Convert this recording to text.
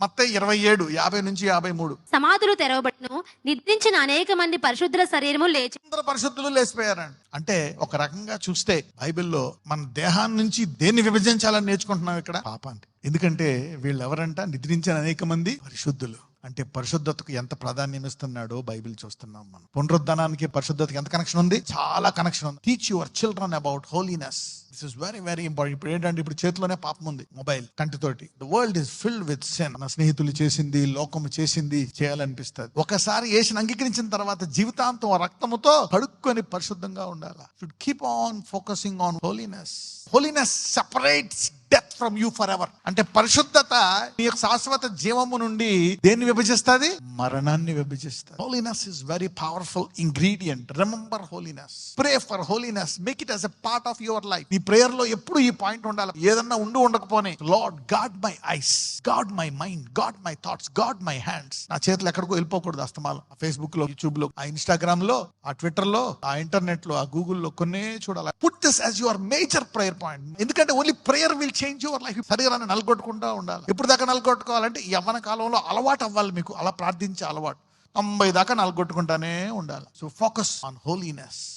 మొత్తం ఇరవై ఏడు యాభై నుంచి యాభై మూడు. సమాధులు తెరవబడును. నిద్రించిన అనేక మంది పరిశుద్ధుల శరీరము లేచి అందరు పరిశుద్ధులు లేచిపోయారండి. అంటే ఒక రకంగా చూస్తే బైబిల్లో మన దేహాన్ని నుంచి దేన్ని విభజించాలని నేర్చుకుంటున్నాం ఇక్కడ? పాపాన్ని. ఎందుకంటే వీళ్ళు ఎవరంట నిద్రించిన అనేక మంది పరిశుద్ధులు. అంటే పరిశుద్ధతకు ఎంత ప్రాధాన్యం ఇస్తున్నాడో బైబిల్ చూస్తున్నాం మనం. పునరుద్ధానానికి పరిశుద్ధతకి ఎంత కనెక్షన్ ఉంది? చాలా కనెక్షన్ ఉంది. Teach your children about holiness this is very very important ఇప్పుడు ఏంటంటే ఇప్పుడు చేతిలోనే పాపం ఉంది mobile కంటితోటి. The world is filled with sin మన స్నేహితులు చేసింది లోకము చేసింది చేయాలనిపిస్తుంది. ఒకసారి వేసిన అంగీకరించిన తర్వాత జీవితాంతం ఆ రక్తముతో కడుక్కొని పరిశుద్ధంగా ఉండాలి? Should keep on focusing on holiness holiness separates death from you forever అంటే పరిశుద్ధత నీ యొక్క శాశ్వత జీవము నుండి దేన్ని విభజిస్తుంది? మరణాన్ని విభజిస్తుంది. Holiness is very powerful ingredient remember holiness pray for holiness make it as a part of your life నీ ప్రేయర్లో ఎప్పుడు ఈ పాయింట్ ఉండాలి. ఏదన్నా ఉండి ఉండకపోనే. Lord God my eyes God my mind God my thoughts God my hands నా చేతులు ఎక్కడికో వెళ్ళిపోకూడదు అస్తమాలు ఫేస్బుక్లో యూట్యూబ్లో ఆ ఇన్స్టాగ్రామ్లో ఆ ట్విట్టర్లో ఆ ఇంటర్నెట్లో ఆ గూగుల్లో కొన్నే చూడాలి. Put this as your major prayer point ఎందుకంటే only prayer will change your life శరీరాన్ని నలగొట్టుకుంటా ఉండాలి. ఎప్పుడు దాకా నలగొట్టుకోవాలంటే యవ్వన కాలంలో అలవాటు అవ్వాలి మీకు. అలా ప్రార్థించే అలవాటు. తొంభై దాకా నలగొట్టుకుంటానే ఉండాలి. So focus on holiness